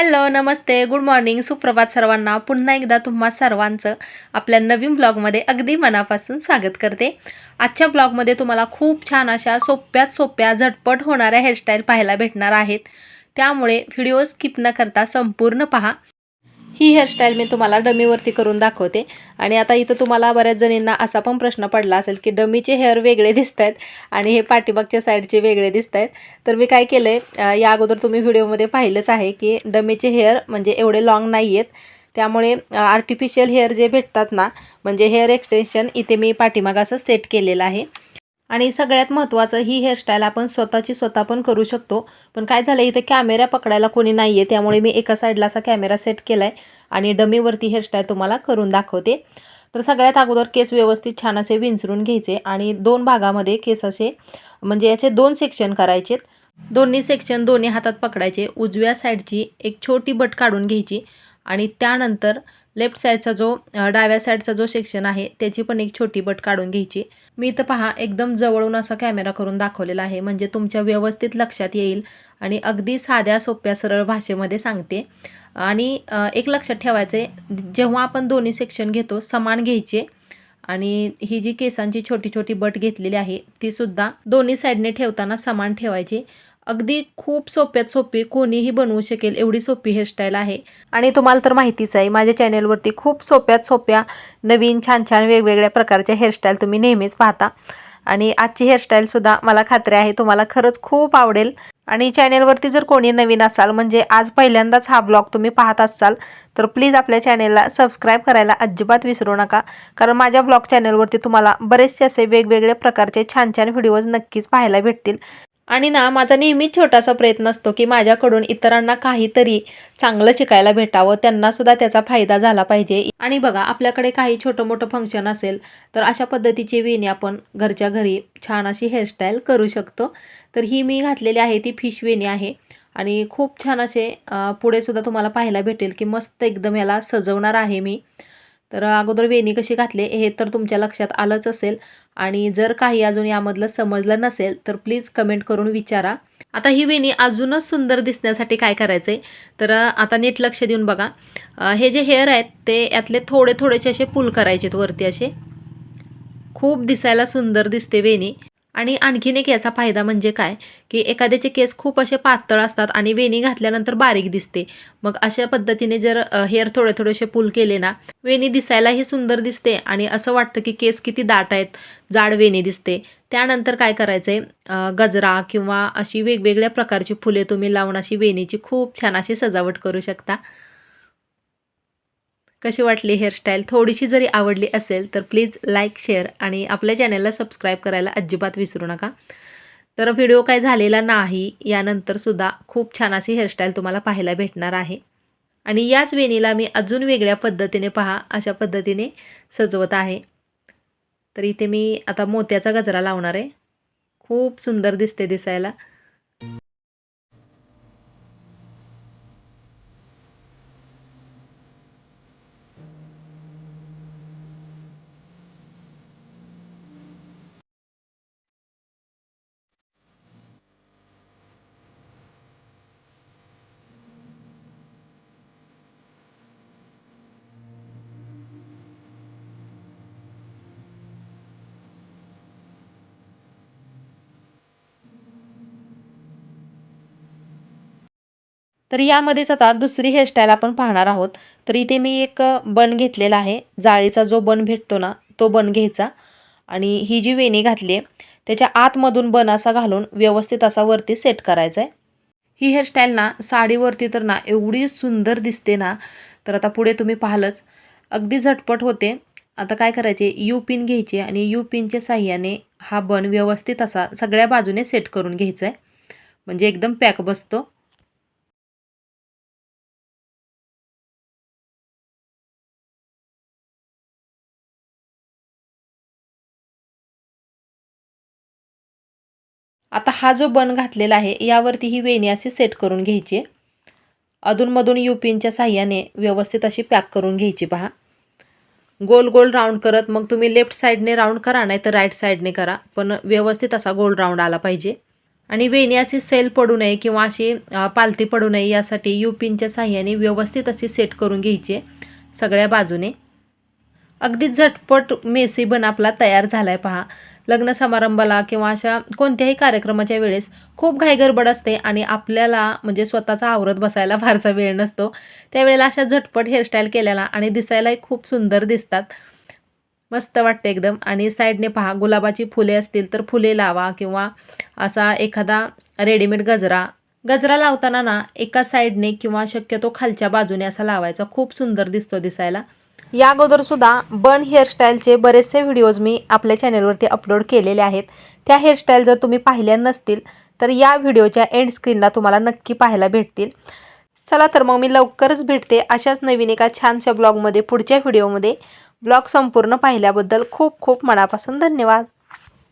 Hello नमस्ते. Good morning. सुप्रभात सर्वांना. पुन्हा एकदा तुम्हा सर्वांचं आपल्या नवीन ब्लॉगमध्ये अगदी मनापासून स्वागत करते. आजच्या ब्लॉगमध्ये तुम्हाला खूप छान अशा सोप्यात सोप्या झटपट होणाऱ्या हेअरस्टाईल पाहायला भेटणार आहेत. त्यामुळे व्हिडिओ स्किप न करता संपूर्ण पहा. ही हेअरस्टाईल मी तुम्हाला डमीवरती करून दाखवते. आणि आता इथं तुम्हाला बऱ्याच जणींना असा पण प्रश्न पडला असेल की डमीचे हेअर वेगळे दिसत आहेत आणि हे पाठीमागच्या साईडचे वेगळे दिसत आहेत तर मी काय केलं आहे या अगोदर तुम्ही व्हिडिओमध्ये पाहिलंच आहे की डमीचे हेअर म्हणजे एवढे लाँग नाही आहेत त्यामुळे आर्टिफिशियल हेअर जे भेटतात ना म्हणजे हेअर एक्सटेन्शन इथे मी पाठीमाग असं सेट केलेलं आहे. आणि सगळ्यात महत्त्वाचं ही हेअरस्टाईल आपण स्वतःची स्वतः पण करू शकतो. पण काय झालं इथे कॅमेरा पकडायला कोणी नाही आहे त्यामुळे मी एका साईडला असा कॅमेरा सेट केला आहे आणि डमीवरती हेअरस्टाईल तुम्हाला करून दाखवते. तर सगळ्यात अगोदर केस व्यवस्थित छान असे विंचरून घ्यायचे आणि दोन भागामध्ये केस असे म्हणजे याचे दोन सेक्शन करायचे दोन्ही सेक्शन दोन्ही हातात पकडायचे. उजव्या साईडची एक छोटी बट काढून घ्यायची आणि त्यानंतर लेफ्ट साईडचा जो डाव्या साईडचा जो सेक्शन आहे त्याची पण एक छोटी बट काढून घ्यायची. मी इथं पहा एकदम जवळून असा कॅमेरा करून दाखवलेला आहे. म्हणजे तुमच्या व्यवस्थित लक्षात येईल आणि अगदी साध्या सोप्या सरळ भाषेमध्ये सांगते. आणि एक लक्षात ठेवायचं आहे जेव्हा आपण दोन्ही सेक्शन घेतो समान घ्यायचे. आणि ही जी केसांची छोटी छोटी बट घेतलेली आहे ती सुद्धा दोन्ही साईडने ठेवताना समान ठेवायची. अगदी खूप सोप्यात सोपी कोणीही बनवू शकेल एवढी सोपी हेअरस्टाईल आहे. आणि तुम्हाला तर माहितीच आहे माझ्या चॅनेलवरती खूप सोप्यात सोप्या नवीन छान छान वेगवेगळ्या प्रकारच्या हेअरस्टाईल तुम्ही नेहमीच पाहता. आणि आजची हेअरस्टाईलसुद्धा मला खात्री आहे तुम्हाला खरंच खूप आवडेल. आणि चॅनेलवरती जर कोणी नवीन असाल म्हणजे आज पहिल्यांदाच हा ब्लॉग तुम्ही पाहत असाल तर प्लीज आपल्या चॅनेलला सबस्क्राईब करायला अजिबात विसरू नका. कारण माझ्या ब्लॉग चॅनेलवरती तुम्हाला बरेचसे असे वेगवेगळ्या प्रकारचे छान छान व्हिडिओज नक्कीच पाहायला भेटतील. आणि ना माझा नेहमीच छोटासा प्रयत्न असतो की माझ्याकडून इतरांना काहीतरी चांगलं शिकायला भेटावं. त्यांनासुद्धा त्याचा फायदा झाला पाहिजे. आणि बघा आपल्याकडे काही छोटं मोठं फंक्शन असेल तर अशा पद्धतीची वेणी आपण घरच्या घरी छान अशी हेअरस्टाईल करू शकतो. तर ही मी घातलेली आहे ती फिश वेणी आहे. आणि खूप छान असे पुढेसुद्धा पुढे सुद्धा तुम्हाला पाहायला भेटेल की मस्त एकदम याला सजवणार आहे मी. तर अगोदर वेणी कशी घातले हे तर तुमच्या लक्षात आलंच असेल. आणि जर काही अजून यामधलं समजलं नसेल तर प्लीज कमेंट करून विचारा. आता ही वेणी अजूनच सुंदर दिसण्यासाठी काय करायचं आहे तर आता नीट लक्ष देऊन बघा. हे जे हेअर आहेत ते यातले थोडे थोडेसे असे पूल करायचेत वरती असे. खूप दिसायला सुंदर दिसते वेणी. आणि आणखीन एक याचा फायदा म्हणजे काय? की एखाद्याचे केस खूप असे पातळ असतात आणि वेणी घातल्यानंतर बारीक दिसते. मग अशा पद्धतीने जर हेअर थोडे थोडेसे पूल केले ना वेणी दिसायलाही सुंदर दिसते आणि असं वाटतं की केस किती दाट आहेत जाड वेणी दिसते. त्यानंतर काय करायचं आहे गजरा किंवा अशी वेगवेगळ्या प्रकारची फुले तुम्ही लावून अशी वेणीची खूप छान अशी सजावट करू शकता. कशी वाटली हेअरस्टाईल थोडीशी जरी आवडली असेल तर प्लीज लाईक शेअर आणि आपल्या चॅनलला सबस्क्राईब करायला अजिबात विसरू नका. तर व्हिडिओ काय झालेला नाही यानंतरसुद्धा खूप छान अशी हेअरस्टाईल तुम्हाला पाहायला भेटणार आहे. आणि याच वेणीला मी अजून वेगळ्या पद्धतीने पहा अशा पद्धतीने सजवत आहे. तर इथे मी आता मोत्याचा गजरा लावणार आहे. खूप सुंदर दिसते दिसायला. तर यामध्येच आता दुसरी हेअरस्टाईल आपण पाहणार आहोत. तर इथे मी एक बन घेतलेला आहे. जाळीचा जो बन भेटतो ना तो बन घ्यायचा. आणि ही जी वेणी घातली आहे त्याच्या आतमधून बन असा घालून व्यवस्थित असा वरती सेट करायचा आहे ही हेअरस्टाईल ना साडीवरती तर ना एवढी सुंदर दिसते ना तर आता पुढे तुम्ही पाहालच. अगदी झटपट होते. आता काय करायचे? यू पिन घ्यायचे आणि यू पिनच्या साह्याने हा बन व्यवस्थित असा सगळ्या बाजूने सेट करून घ्यायचा आहे म्हणजे एकदम पॅक बसतो. आता हा जो बन घातलेला आहे यावरती ही वेणी अशी सेट करून घ्यायची. आहे. अधूनमधून युपिनच्या साह्याने व्यवस्थित अशी पॅक करून घ्यायची पहा. गोल गोल राऊंड करत मग तुम्ही लेफ्ट साईडने राऊंड करा नाही तर राईट साईडने करा. पण व्यवस्थित असा गोल राऊंड आला पाहिजे. आणि वेणी अशी सेल पडू नये किंवा अशी पालती पडू नये यासाठी युपिनच्या साह्याने व्यवस्थित अशी सेट करून घ्यायची आहे सगळ्या बाजूने. अगदी झटपट मेसी बन आपला तयार झाला आहे पहा. लग्न समारंभाला किंवा अशा कोणत्याही कार्यक्रमाच्या वेळेस खूप घाईगडबड असते आणि आपल्याला म्हणजे स्वतःचा आवरत बसायला फारसा वेळ नसतो. त्यावेळेला अशा झटपट हेअरस्टाईल केल्याला आणि दिसायलाही खूप सुंदर दिसतात. मस्त वाटते एकदम. आणि साईडने पहा गुलाबाची फुले असतील तर फुले लावा किंवा असा एखादा रेडीमेड गजरा. गजरा लावताना ना एका साईडने किंवा शक्यतो खालच्या बाजूने असा लावायचा. खूप सुंदर दिसतो दिसायला. या अगोदर सुद्धा बन हेअरस्टाईलचे बरेचसे व्हिडिओज मी आपल्या चॅनलवरती अपलोड केलेले आहेत. त्या हेअरस्टाईल जर तुम्ही पाहिल्या नसतील तर या व्हिडिओच्या एंड स्क्रीनला तुम्हाला नक्की पाहायला भेटतील. चला तर मग मी लवकरच भेटते अशाच नवीन एका छानशा ब्लॉगमध्ये पुढच्या व्हिडिओमध्ये. ब्लॉग संपूर्ण पाहिल्याबद्दल खूप खूप मनापासून धन्यवाद.